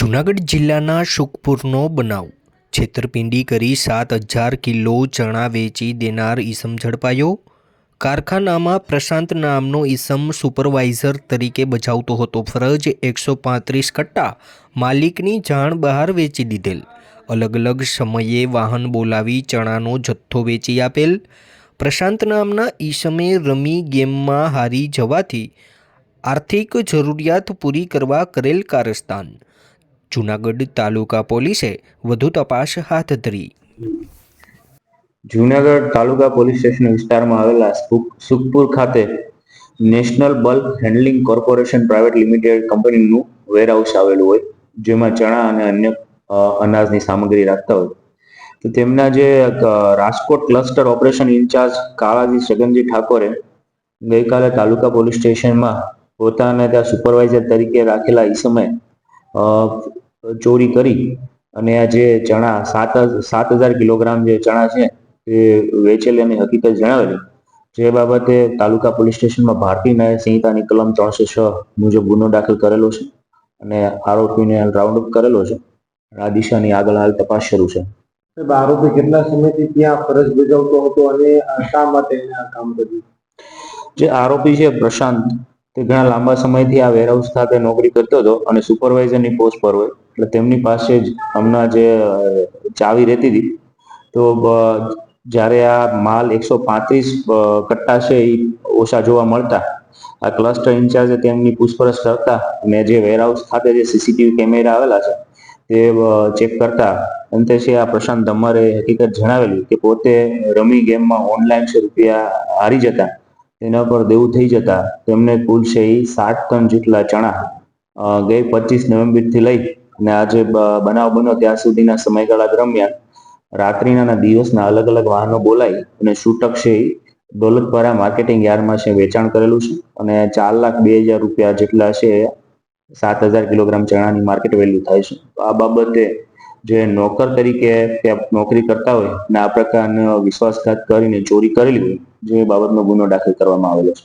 જૂનાગઢ જિલ્લાના શુકપુરનો બનાવ. છેતરપિંડી કરી સાત હજાર કિલો ચણા વેચી દેનાર ઈસમ ઝડપાયો. કારખાનામાં પ્રશાંત નામનો ઈસમ સુપરવાઇઝર તરીકે બજાવતો હતો. ફરજ એકસો પાંત્રીસ કટ્ટા માલિકની જાણ બહાર વેચી દીધેલ. અલગ અલગ સમયે વાહન બોલાવી ચણાનો જથ્થો વેચી આપેલ. પ્રશાંત નામના ઈસમે રમી ગેમમાં હારી જવાથી આર્થિક જરૂરિયાત પૂરી કરવા કરેલ કારસ્તાન. જૂનાગઢ તાલુકા પોલીસે વધુ તપાસ હાથ ધરી. જૂનાગઢ તાલુકા પોલીસ સ્ટેશન વિસ્તારમાં આવેલા સુખપુર ખાતે national bulk handling corporation private limited કંપનીનું વેરહાઉસ આવેલું હોય જેમાં ચણા અને અન્ય અનાજની સામગ્રી રાખતા હોય. તો તેમના જે Rajkot cluster operation incharge Kalaji Saganji ઠાકોરે ગઈકાલે તાલુકા પોલીસ સ્ટેશનમાં પોતાને ત્યાં સુપરવાઇઝર તરીકે રાખેલા એ અ, ચોરી કરી અને આ જે ચણા સાત સાત હજાર કિલોગ્રામ જે ચણા છે તે વેચેલી અને હકીકત જણાવેલી. જે બાબતે તાલુકા પોલીસ સ્ટેશનમાં ભારતીય ન્યાય સંહિતાની કલમ ત્રણસો છ મુજબ ગુનો દાખલ કરેલો છે અને આરોપીને રાઉન્ડ અપ કરેલો છે. આ દિશાની આગળ હાલ તપાસ શરૂ છે. આરોપી કેટલા સમયથી ત્યાં ફરજ બજાવતો હતો અને શા માટે આ કામ કર્યું? જે આરોપી છે પ્રશાંત તે ઘણા લાંબા સમયથી આ વેરહાઉસ ખાતે નોકરી કરતો હતો અને સુપરવાઇઝરની પોસ્ટ પર હોય. એટલે તેમની પાસે જ હમણાં જે ચાવી રહેતી હતી, તો જ્યારે આ માલ એકસો પાંત્રીસ કટ્ટા છે એ ઓછા જોવા મળતા, આ ક્લસ્ટર ઇન્ચાર્જે તેમની પૂછપરછ કરતા, અને જે વેરહાઉસ ખાતે જે સીસીટીવી કેમેરા આવેલા છે, તે ચેક કરતા, અંતે છે આ પ્રશાંત ધમ્મરે હકીકત જણાવેલી કે પોતે રમી ગેમમાં ઓનલાઈન છે રૂપિયા હારી જતા, તેના પર દેવું થઈ જતા, તેમને કુલ છે એ સાત ટન જેટલા ચણા ગઈ પચીસ નવેમ્બરથી લઈ અને આજે બનાવ બન્યો ત્યાં સુધીના સમયગાળા દરમિયાન રાત્રિના અને દિવસના અલગ અલગ વાહનો બોલાવી અને છૂટક છે દોલતપરા માર્કેટિંગ યાર્ડમાં છે વેચાણ કરેલું છે અને ચાર લાખ બે હજાર રૂપિયા જેટલા છે સાત હજાર કિલોગ્રામ ચણાની માર્કેટ વેલ્યુ થાય છે. આ બાબતે જે નોકર તરીકે નોકરી કરતા હોય અને આ પ્રકારનો વિશ્વાસઘાત કરીને ચોરી કરેલી હોય, જે બાબતનો ગુનો દાખલ કરવામાં આવેલો છે.